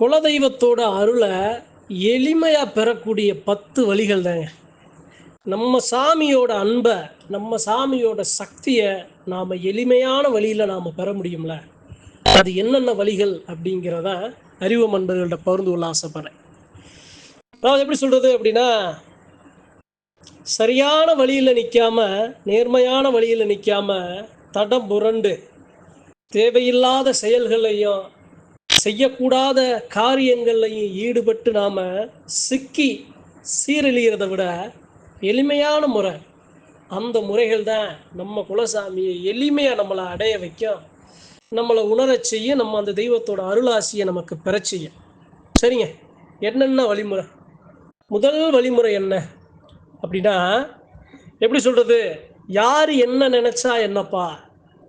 குலதெய்வத்தோட அருளை எளிமையாக பெறக்கூடிய பத்து வழிகள் தாங்க நம்ம சாமியோட அன்பை நம்ம சாமியோட சக்தியை நாம் எளிமையான வழியில் நாம் பெற முடியும்ல? அது என்னென்ன வழிகள் அப்படிங்கிறத அறிவு மன்பர்கள்ட்ட பகிர்ந்து கொள்ள ஆசைப்படுறேன். அதாவது எப்படி சொல்கிறது அப்படின்னா சரியான வழியில் நிற்காம நேர்மையான வழியில் நிற்காம தடம் புரண்டு தேவையில்லாத செயல்களையும் செய்யக்கூடாத காரியங்கள்லையும் ஈடுபட்டு நாம் சிக்கி சீரழிகிறத விட எளிமையான முறை அந்த முறைகள் தான் நம்ம குலசாமியை எளிமையாக நம்மளை அடைய வைக்கும். நம்மளை உணரச் செய்ய நம்ம அந்த தெய்வத்தோட அருளாசியை நமக்கு பெற செய்யும். சரிங்க? என்னென்ன வழிமுறை? முதல் வழிமுறை என்ன? அப்படின்னா எப்படி சொல்கிறது யார் என்ன நினச்சா என்னப்பா?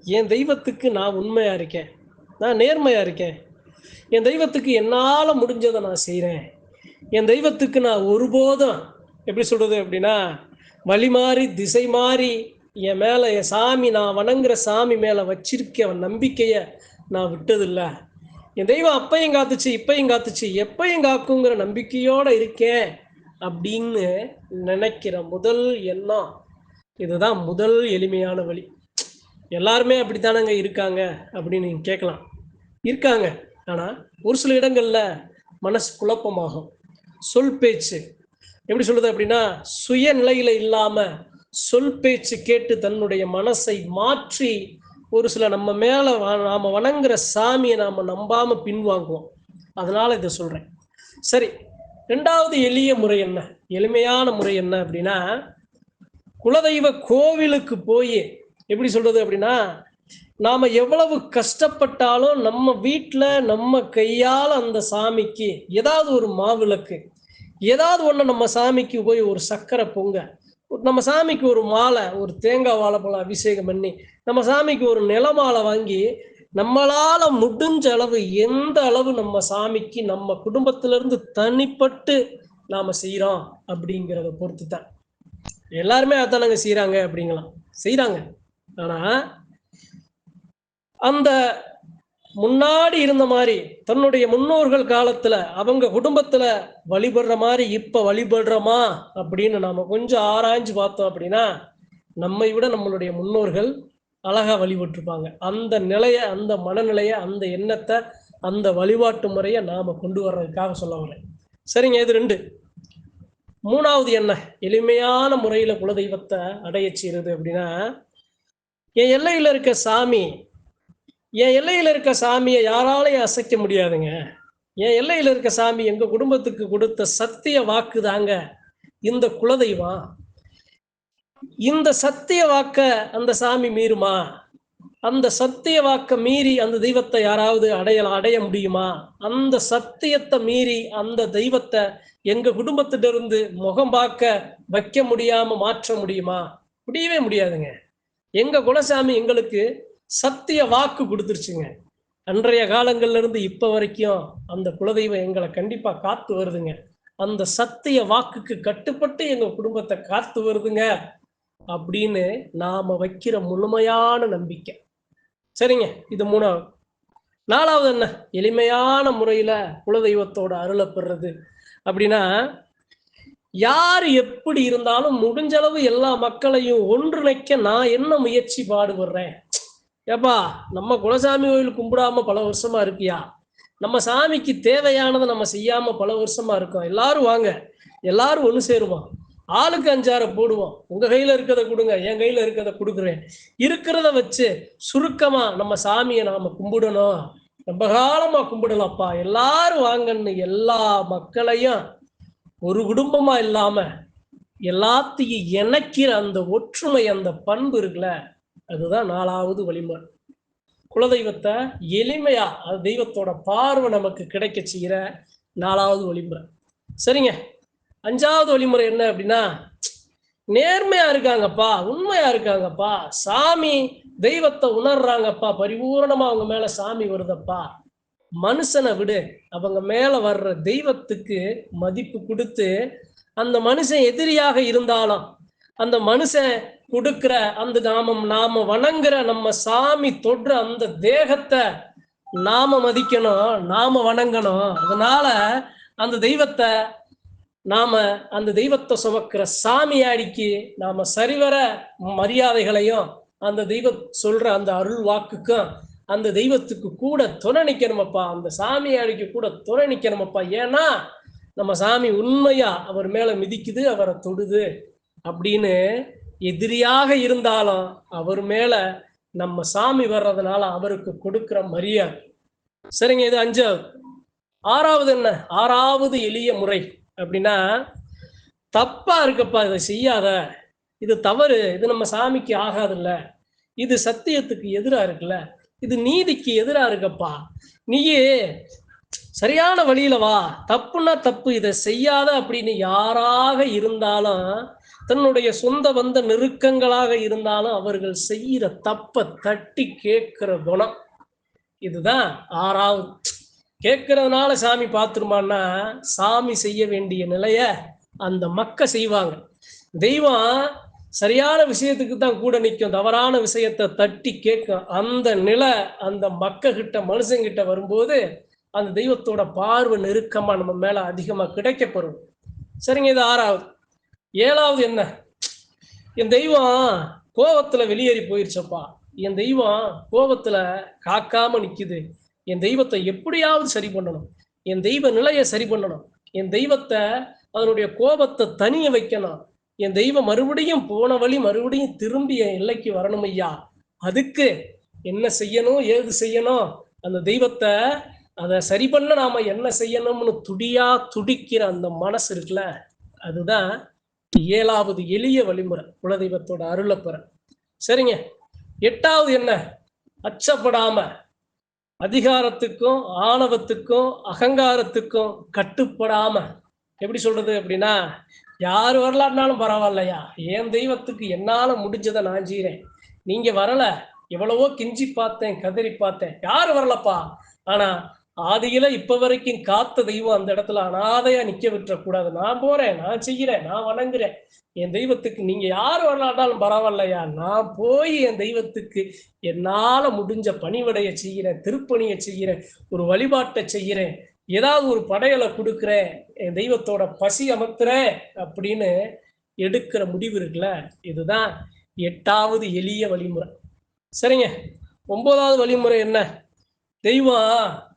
என் தெய்வத்துக்கு நான் உண்மையாக இருக்கேன். நான் நேர்மையாக இருக்கேன். என் தெய்வத்துக்கு என்னால் முடிஞ்சதை நான் செய்கிறேன் என் தெய்வத்துக்கு நான் ஒருபோதும் எப்படி சொல்கிறது அப்படின்னா வழி மாறி திசை மாறி என் மேலே என் சாமி நான் வணங்குற சாமி மேலே வச்சிருக்க நம்பிக்கையை நான் விட்டதில்லை. என் தெய்வம் அப்பையும் காத்துச்சு இப்பையும் காத்துச்சு எப்பையும் காக்குங்கிற நம்பிக்கையோடு இருக்கேன் அப்படின்னு நினைக்கிற முதல் எண்ணம். இதுதான் முதல் எளிமையான வழி. எல்லாருமே அப்படித்தானங்க இருக்காங்க அப்படின்னு நீங்கள் கேட்கலாம். இருக்காங்க. ஆனால் ஒரு சில இடங்களில் மனசு குழப்பமாகும். சொல் பேச்சு. எப்படி சொல்றது அப்படின்னா சுயநிலையில் இல்லாமல் சொல் பேச்சு கேட்டு தன்னுடைய மனசை மாற்றி ஒரு சில நம்ம மேலே நாம் வணங்குற சாமியை நாம் நம்பாமல் பின்வாங்குவோம். அதனால் இதை சொல்கிறேன் சரி ரெண்டாவது எளிய முறை என்ன? எளிமையான முறை என்ன அப்படின்னா குலதெய்வ கோவிலுக்கு போய் எப்படி சொல்றது அப்படின்னா நாம் எவ்வளவு கஷ்டப்பட்டாலும் நம்ம வீட்டில் நம்ம கையால் அந்த சாமிக்கு ஏதாவது ஒரு மாவிளக்கு ஏதாவது ஒன்று நம்ம சாமிக்கு போய் ஒரு சக்கரை பொங்க நம்ம சாமிக்கு ஒரு மாலை ஒரு தேங்காய் வாழைப்பழம் அபிஷேகம் பண்ணி நம்ம சாமிக்கு ஒரு நிலமாலை வாங்கி நம்மளால முடிஞ்ச அளவு எந்த அளவு நம்ம சாமிக்கு நம்ம குடும்பத்திலிருந்து தனிப்பட்டு நாம செய்கிறோம் அப்படிங்கிறத பொறுத்து தான் எல்லாருமே அதானங்க செய்கிறாங்க அப்படிங்களாம் செய்கிறாங்க ஆனால் அந்த முன்னாடி இருந்த மாதிரி தன்னுடைய முன்னோர்கள் காலத்துல அவங்க குடும்பத்துல வழிபடுற மாதிரி இப்ப வழிபடுறோமா அப்படின்னு நாம கொஞ்சம் ஆராய்ஞ்சு பார்த்தோம் அப்படின்னா நம்மை விட நம்மளுடைய முன்னோர்கள் அழகா வழிபட்டிருப்பாங்க. அந்த நிலைய அந்த மனநிலைய அந்த எண்ணத்தை அந்த வழிபாட்டு முறையை நாம கொண்டு வர்றதுக்காக சொல்ல வரேன். சரிங்க இது ரெண்டு. மூணாவது என்ன? எளிமையான முறையில குலதெய்வத்தை அடைய செய்யறது அப்படின்னா என் எல்லையில இருக்க சாமி என் எல்லையில் இருக்க சாமியை யாராலையும் அசைக்க முடியாதுங்க. என் எல்லையில் இருக்க சாமி எங்கள் குடும்பத்துக்கு கொடுத்த சத்திய வாக்கு தாங்க இந்த குலதெய்வம். இந்த சத்திய வாக்க அந்த சாமி மீறுமா? அந்த சத்திய வாக்க மீறி அந்த தெய்வத்தை யாராவது அடையலாம் அடைய முடியுமா? அந்த சத்தியத்தை மீறி அந்த தெய்வத்தை எங்க குடும்பத்திலிருந்து முகம் பார்க்க வைக்க முடியாம மாற்ற முடியுமா? முடியவே முடியாதுங்க. எங்க குலசாமி எங்களுக்கு சத்திய வாக்கு கொடுத்துருச்சுங்க. அன்றைய காலங்கள்ல இருந்து இப்ப வரைக்கும் அந்த குலதெய்வம் எங்களை கண்டிப்பா காத்து வருதுங்க. அந்த சத்திய வாக்குக்கு கட்டுப்பட்டு எங்க குடும்பத்தை காத்து வருதுங்க. அப்படின்னு நாம வைக்கிற முழுமையான நம்பிக்கை. சரிங்க இது மூணாவது. நாலாவது என்ன? எளிமையான முறையில குலதெய்வத்தோட அருளை பெறுறது அப்படின்னா யார் எப்படி இருந்தாலும் முடிஞ்சளவு எல்லா மக்களையும் ஒன்றிணைக்க நான் என்ன முயற்சி பாடுபடுறேன்? ஏப்பா நம்ம குலசாமி கோயில் கும்பிடாம பல வருஷமா இருக்கியா? நம்ம சாமிக்கு தேவையானதை நம்ம செய்யாம பல வருஷமா இருக்கோம். எல்லாரும் வாங்க. எல்லாரும் ஒன்று சேருவோம். ஆளுக்கு அஞ்சார போடுவோம். உங்க கையில இருக்கிறத கொடுங்க என் கையில இருக்கிறத கொடுக்குறேன். இருக்கிறத வச்சு சுருக்கமா நம்ம சாமியை நாம கும்பிடணும். ரொம்ப காலமா கும்பிடலாம்ப்பா. எல்லாரும் வாங்கன்னு எல்லா மக்களையும் ஒரு குடும்பமா இல்லாம எல்லாத்தையும் இணைக்கிற அந்த ஒற்றுமை அந்த பண்பு இருக்குல்ல? அதுதான் நாலாவது வழிமுறை. குலதெய்வத்தை எளிமையா அது தெய்வத்தோட பார்வை நமக்கு கிடைக்க செய்கிற நாலாவது வழிமுறை. சரிங்க. அஞ்சாவது வழிமுறை என்ன அப்படின்னா நேர்மையா இருக்காங்கப்பா உண்மையா இருக்காங்கப்பா சாமி தெய்வத்தை உணர்றாங்கப்பா பரிபூரணமா அவங்க மேல சாமி வருதப்பா. மனுஷனை விடு அவங்க மேல வர்ற தெய்வத்துக்கு மதிப்பு கொடுத்து அந்த மனுஷன் எதிரியாக இருந்தாலும் அந்த மனுஷன் கொடுக்கிற அந்த நாம நாம வணங்குற நம்ம சாமி தொடுற அந்த தேகத்தை நாம மதிக்கணும் நாம வணங்கணும். அதனால அந்த தெய்வத்தை நாம அந்த தெய்வத்தை சுமக்கிற சாமியாடிக்கு நாம சரிவர மரியாதைகளையும் அந்த தெய்வம் சொல்ற அந்த அருள் வாக்குக்கும் அந்த தெய்வத்துக்கு கூட துணை நிற்கணுமப்பா அந்த சாமியாடிக்கு கூட துணை நிற்கணுமப்பா ஏன்னா நம்ம சாமி உண்மையா அவர் மேல மிதிக்குது அவரை தொடுது அப்படின்னு எதிரியாக இருந்தாலும் அவர் மேல நம்ம சாமி வர்றதுனால அவருக்கு கொடுக்கிற மரியாதை. சரிங்க இது அஞ்சாவது ஆறாவது என்ன? ஆறாவது எளிய முறை. அப்படின்னா தப்பா இருக்கப்பா இதை செய்யாத. இது தவறு. இது நம்ம சாமிக்கு ஆகாதுல்ல. இது சத்தியத்துக்கு எதிரா இருக்குல்ல. இது நீதிக்கு எதிரா இருக்கப்பா. நீயே சரியான வழியில வா. தப்புன்னா தப்பு. இதை செய்யாத அப்படின்னு யாராக இருந்தாலும் தன்னுடைய சொந்த வந்த நெருக்கங்களாக இருந்தாலும் அவர்கள் செய்யற தப்ப தட்டி கேட்கிற குணம். இதுதான் ஆறாவது. கேட்கறதுனால சாமி பார்த்துருமான்னா சாமி செய்ய வேண்டிய நிலைய அந்த மக்க செய்வாங்க. தெய்வம் சரியான விஷயத்துக்கு தான் கூட நிற்கும் தவறான விஷயத்தை தட்டி கேட்கும் அந்த நிலை அந்த மக்க கிட்ட மனுஷங்கிட்ட வரும்போது அந்த தெய்வத்தோட பார்வை நெருக்கமா நம்ம மேல அதிகமா கிடைக்கப்படும் சரிங்க இது ஆறாவது. ஏழாவது என்ன? என் தெய்வம் கோபத்துல வெளியேறி போயிருச்சப்பா. என் தெய்வம் கோபத்துல காக்காம நிக்குது. என் தெய்வத்தை எப்படியாவது சரி பண்ணணும். என் தெய்வ நிலையை சரி பண்ணணும். என் தெய்வத்தை அதனுடைய கோபத்தை தனிய வைக்கணும். என் தெய்வம் மறுபடியும் போன வழி மறுபடியும் திரும்பி என் எல்லைக்கு வரணும் ஐயா. அதுக்கு என்ன செய்யணும் ஏது செய்யணும்? அந்த தெய்வத்தை அதை சரி பண்ண நாம என்ன செய்யணும்னு துடியா துடிக்கிற அந்த மனசு இருக்குல்ல அதுதான் ஏழாவது எளிய வழிமுறை. குலதெய்வத்தோட அருளப்பெற. சரிங்க. எட்டாவது என்ன? அச்சப்படாம அதிகாரத்துக்கும் ஆணவத்துக்கும் அகங்காரத்துக்கும் கட்டுப்படாம எப்படி சொல்றது அப்படின்னா யார் வரலான்னாலும் பரவாயில்லையா? என் தெய்வத்துக்கு என்னால முடிஞ்சதை நான் செய்கிறேன் நீங்க வரல. எவ்வளவோ கிஞ்சி பார்த்தேன் கதறி பார்த்தேன். யார் வரலப்பா? ஆனா ஆதியில இப்ப வரைக்கும் காத்த தெய்வம் அந்த இடத்துல அனாதையா நிக்க விட்டுறக்கூடாது நான் போறேன் நான் செய்யறேன் நான் வணங்குறேன். என் தெய்வத்துக்கு நீங்க யார் வரலாட்டாலும் பரவாயில்லையா? நான் போய் என் தெய்வத்துக்கு என்னால முடிஞ்ச பணிவடைய செய்கிறேன் திருப்பணியை செய்கிறேன் ஒரு வழிபாட்டை செய்கிறேன் ஏதாவது ஒரு படையலை கொடுக்குறேன் என் தெய்வத்தோட பசி அமர்த்துறேன் அப்படின்னு எடுக்கிற முடிவு இருக்குல்ல? இதுதான் எட்டாவது எளிய வழிமுறை. சரிங்க. ஒன்பதாவது வழிமுறை என்ன? தெய்வம்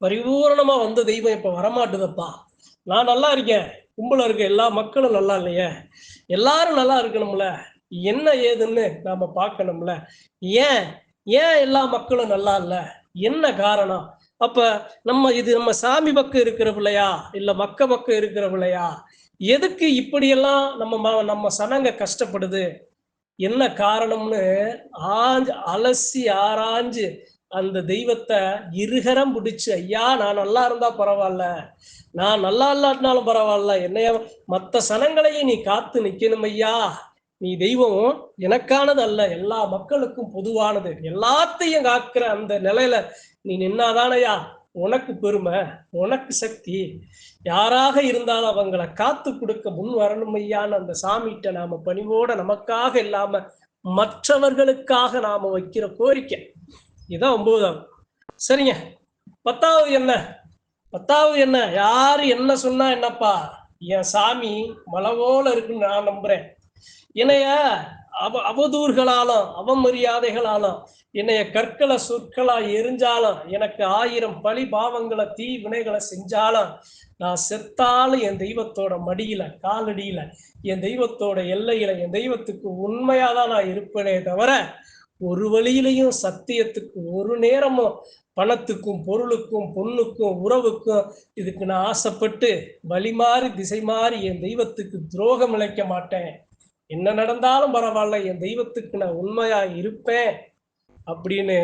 பரிபூரணமாக வந்த தெய்வம் இப்ப வரமாட்டுதப்பா. நான் நல்லா இருக்கேன். கும்பல இருக்க எல்லா மக்களும் நல்லா இல்லையே. எல்லாரும் நல்லா இருக்கணும்ல. என்ன ஏதுன்னு நாம பார்க்கணும்ல. ஏன்? ஏன் எல்லா மக்களும் நல்லா இல்ல? என்ன காரணம்? அப்ப நம்ம இது நம்ம சாமி பக்கம் இருக்கிற பிள்ளையா இல்ல மக்க பக்கம் இருக்கிற பிள்ளையா எதுக்கு இப்படியெல்லாம் நம்ம ம- நம்ம சனங்க கஷ்டப்படுது? என்ன காரணம்னு ஆஞ்சு அலசி ஆராய்ஞ்சு அந்த தெய்வத்தை இருகரம் பிடிச்சு ஐயா நான் நல்லா இருந்தா பரவாயில்ல. நான் நல்லா இல்லாட்டினாலும் பரவாயில்ல. என்னைய மற்ற சனங்களையும் நீ காத்து நிக்கணும் ஐயா. நீ தெய்வம் எனக்கானது அல்ல எல்லா மக்களுக்கும் பொதுவானது. எல்லாத்தையும் காக்கிற அந்த நிலையில நீ நின்னாதானையா உனக்கு பெருமை உனக்கு சக்தி. யாராக இருந்தாலும் அவங்களை காத்து கொடுக்க முன் வரணும் ஐயான்னு அந்த சாமிகிட்ட நாம பணிவோட நமக்காக இல்லாம மற்றவர்களுக்காக நாம வைக்கிற கோரிக்கை. இதுதான் ஒன்பதாவது சரிங்க. பத்தாவது என்ன? பத்தாவது என்ன? யாரு என்ன சொன்னா என்னப்பா? என் சாமி மலவோல இருக்குன்னு நான் நம்புறேன். என்னைய அவ அவதூறுகளாலும் அவமரியாதைகளாலும் என்னைய கற்களை சொற்களா எரிஞ்சாலும் எனக்கு ஆயிரம் பழி பாவங்களை தீ வினைகளை செஞ்சாலும் நான் செத்தாலும் என் தெய்வத்தோட மடியில காலடியில என் தெய்வத்தோட எல்லையில என் தெய்வத்துக்கு உண்மையாதான் நான் இருப்பேனே தவிர ஒரு வழியிலையும் சத்தியத்துக்கு ஒரு நேரமும் பணத்துக்கும் பொருளுக்கும் பொண்ணுக்கும் உறவுக்கும் இதுக்கு நான் ஆசைப்பட்டு வழி மாறி திசை மாறி என் தெய்வத்துக்கு துரோகம் இழைக்க மாட்டேன். என்ன நடந்தாலும் பரவாயில்ல என் தெய்வத்துக்கு நான் உண்மையா இருப்பேன் அப்படின்னு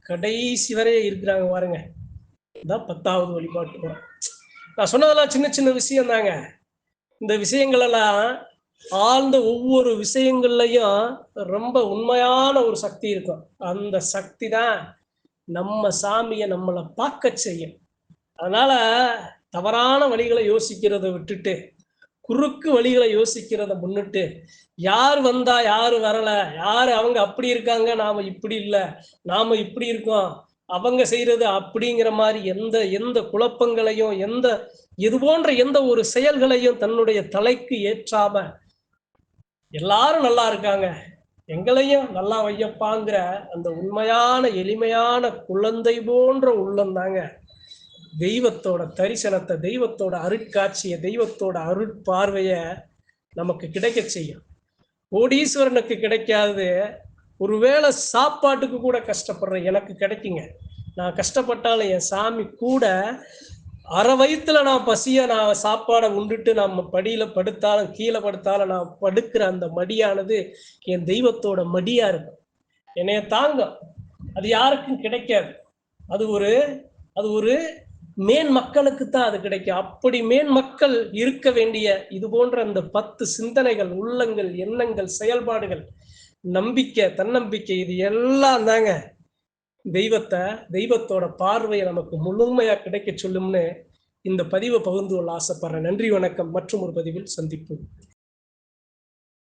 கடைசி வரைய இருக்கிறாங்க பாருங்க. இதான் பத்தாவது வழிபாட்டு நான் சொன்னதெல்லாம் சின்ன சின்ன விஷயம் தாங்க இந்த விஷயங்களெல்லாம் ஆழ்ந்த ஒவ்வொரு விஷயங்கள்லையும் ரொம்ப உண்மையான ஒரு சக்தி இருக்கும். அந்த சக்தி தான் நம்ம சாமியை நம்மளை பார்க்க செய்யும். அதனால தவறான வழிகளை யோசிக்கிறதை விட்டுட்டு குறுக்கு வழிகளை யோசிக்கிறத முன்னிட்டு யார் வந்தா யாரு வரல யாரு அவங்க அப்படி இருக்காங்க நாம இப்படி இல்லை நாம இப்படி இருக்கோம் அவங்க செய்யறது அப்படிங்கிற மாதிரி எந்த எந்த குழப்பங்களையும் எந்த இது போன்ற எந்த ஒரு செயல்களையும் தன்னுடைய தலைக்கு ஏற்றாம எல்லாரும் நல்லா இருக்காங்க. எங்களையும் நல்லா வையப்பாங்கிற அந்த உண்மையான எளிமையான குழந்தை போன்ற உள்ளம் தாங்க. தெய்வத்தோட தரிசனத்தை தெய்வத்தோட அருட்காட்சியை தெய்வத்தோட அருட்பார்வையை நமக்கு கிடைக்க செய்யும். கோடீஸ்வரனுக்கு கிடைக்காது ஒருவேளை சாப்பாட்டுக்கு கூட கஷ்டப்படுற எனக்கு கிடைக்குங்க. நான் கஷ்டப்பட்டாலும் என் சாமி கூட அரை வயிற்றுல நான் பசிய நான் சாப்பாடை உண்டுட்டு நம்ம படியில படுத்தாலும் கீழே படுத்தாலும் நான் படுக்கிற அந்த மடியானது என் தெய்வத்தோட மடியா இருக்கும் என்னைய தாங்கும் அது யாருக்கும் கிடைக்காது. அது ஒரு அது ஒரு மேன் மக்களுக்கு தான் அது கிடைக்கும். அப்படி மேன் மக்கள் இருக்க வேண்டிய இது போன்ற அந்த பத்து சிந்தனைகள் உள்ளங்கள் எண்ணங்கள் செயல்பாடுகள் நம்பிக்கை தன்னம்பிக்கை இது எல்லாம் தாங்க தெய்வத்தை தெய்வத்தோட பார்வையை நமக்கு முழுமையா கிடைக்க சொல்லும்னு இந்த பதிவை பகிர்ந்து கொள்ள ஆசைப்படுறேன். நன்றி வணக்கம். மற்றும் ஒரு பதிவில் சந்திப்போம்.